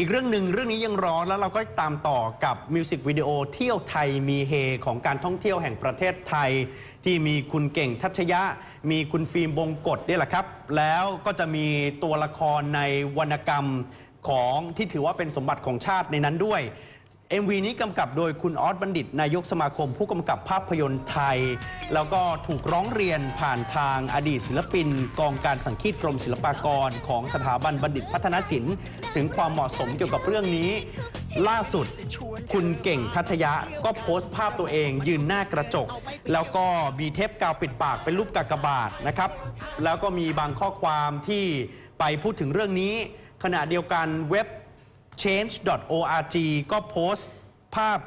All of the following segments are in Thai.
อีกเรื่องหนึ่งเรื่องนี้ยังร้อนแล้วเราก็ตามต่อกับมิวสิกวิดีโอเที่ยวไทยมีเฮของการท่องเที่ยวแห่งประเทศไทย ที่มีคุณเก่งทัชยะ มีคุณฟิล์มบงกฎนี่แหละครับ แล้วก็จะมีตัวละครในวรรณกรรมของที่ถือว่าเป็นสมบัติของชาติในนั้นด้วย MV นี้กำกับโดยคุณออสบัณฑิต นายกสมาคม ผู้กำกับภาพยนตร์ไทย แล้วก็ถูกร้องเรียนผ่านทางอดีตศิลปิน กองการสังคีตกรมศิลปากร ของสถาบันบัณฑิตพัฒนศิลป์ถึงความเหมาะสมเกี่ยวกับเรื่องนี้ ล่าสุดคุณเก่งทัชยะก็โพสต์ภาพตัวเองยืนหน้ากระจก แล้วก็มีเทปกาวปิดปากเป็นรูปกากบาทนะครับ แล้วก็มีบางข้อความที่ไปพูดถึงเรื่องนี้ขณะเดียวกันเว็บ change.org ก็โพสต์ภาพ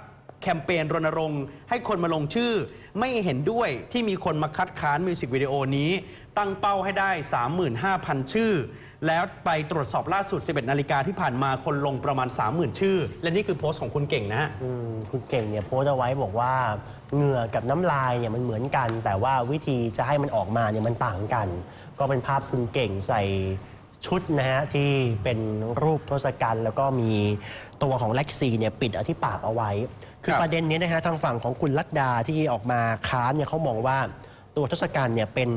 แคมเปญรณรงค์ ให้คนมาลงชื่อ ไม่เห็นด้วยที่มีคนมาคัดค้านมิวสิกวิดีโอนี้ ตั้งเป้าให้ได้ 35,000 ชื่อ แล้วไปตรวจสอบล่าสุด 11 นาฬิกาที่ผ่านมาคนลงประมาณ 30,000 ชื่อ และนี่คือโพสต์ของคุณเก่งนะฮะ อืมคุณเก่งเนี่ยโพสต์เอาไว้บอกว่าเหงื่อกับน้ำลายเนี่ยมันเหมือนกัน แต่ว่าวิธีจะให้มันออกมาเนี่ยมันต่างกัน ก็เป็นภาพคุณเก่งใส่ ชุดนะฮะที่เป็นรูปทศกัณฐ์แล้วก็มีตัวของเล็กซีเนี่ยปิดเอาที่ปากเอาไว้ คือครับประเด็นนี้นะฮะทางฝั่งของคุณลักดาที่ออกมาค้านเนี่ยเขามองว่าตัวทศกัณฐ์เนี่ยเป็น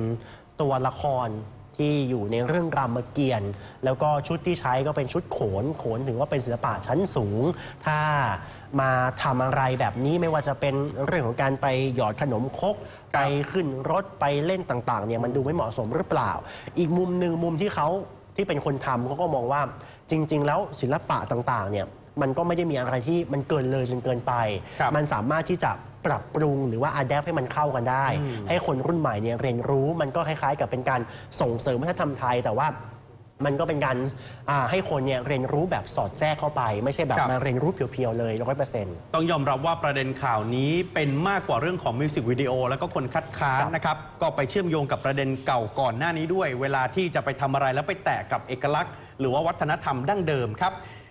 ตัวละครที่อยู่ในเรื่องรามเกียรติ์แล้วก็ชุดที่ใช้ก็เป็นชุดโขน โขนถือว่าเป็นศิลปะชั้นสูง ถ้ามาทำอะไรแบบนี้ไม่ว่าจะเป็นเรื่องของการไปหยอดขนมครกไปขึ้นรถไปเล่นต่างๆเนี่ยมันดูไม่เหมาะสมหรือเปล่า อีกมุมหนึ่งมุมที่เขา ที่เป็นคนทำเขาก็มองว่าจริง ๆ แล้วศิลปะต่างๆเนี่ยมันก็ไม่ได้มีอะไรที่มันเกินเลยจนเกินไป ครับมันสามารถที่จะปรับปรุงหรือว่าอัดแอปให้มันเข้ากันได้ อืม ให้คนรุ่นใหม่เนี่ยเรียนรู้มันก็คล้ายๆ กับเป็นการส่งเสริมวัฒนธรรมไทย แต่ว่า มันก็เป็นการอ่าให้คนเนี่ยเรียนรู้แบบสอดแทรกเข้าไป ไม่ใช่แบบครับมาเรียนรู้เพียวๆเลยร้อยเปอร์เซ็นต์ต้องยอมรับว่าประเด็นข่าวนี้เป็นมากกว่าเรื่องของมิวสิกวิดีโอแล้วก็คนคัดค้านครับนะครับก็ไปเชื่อมโยงกับประเด็นเก่าก่อนหน้านี้ด้วย เวลาที่จะไปทำอะไรแล้วไปแตะกับเอกลักษณ์ หรือว่าวัฒนธรรมดั้งเดิมครับ